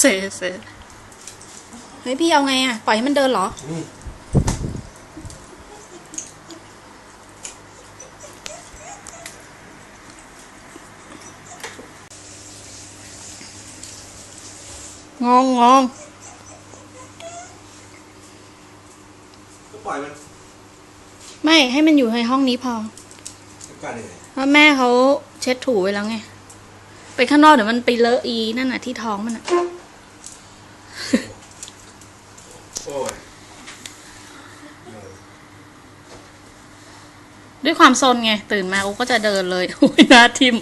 เสเสเฮ้ยพี่เอาไงอะ ปล่อยให้มันเดินเหรอนี่งงงงก็ปล่อยมันไม่ให้มันอยู่ในห้องนี้พอจะกัดยังไงเพราะแม่เขาเช็ดถูไว้แล้วไง ไปข้างนอกเดี๋ยวมันไปเลอะอีนั่นน่ะที่ท้องมันอะโอ้ยเออด้วยความซนไง ตื่นมากูก็จะเดินเลย อุ้ยหน้าทิมเ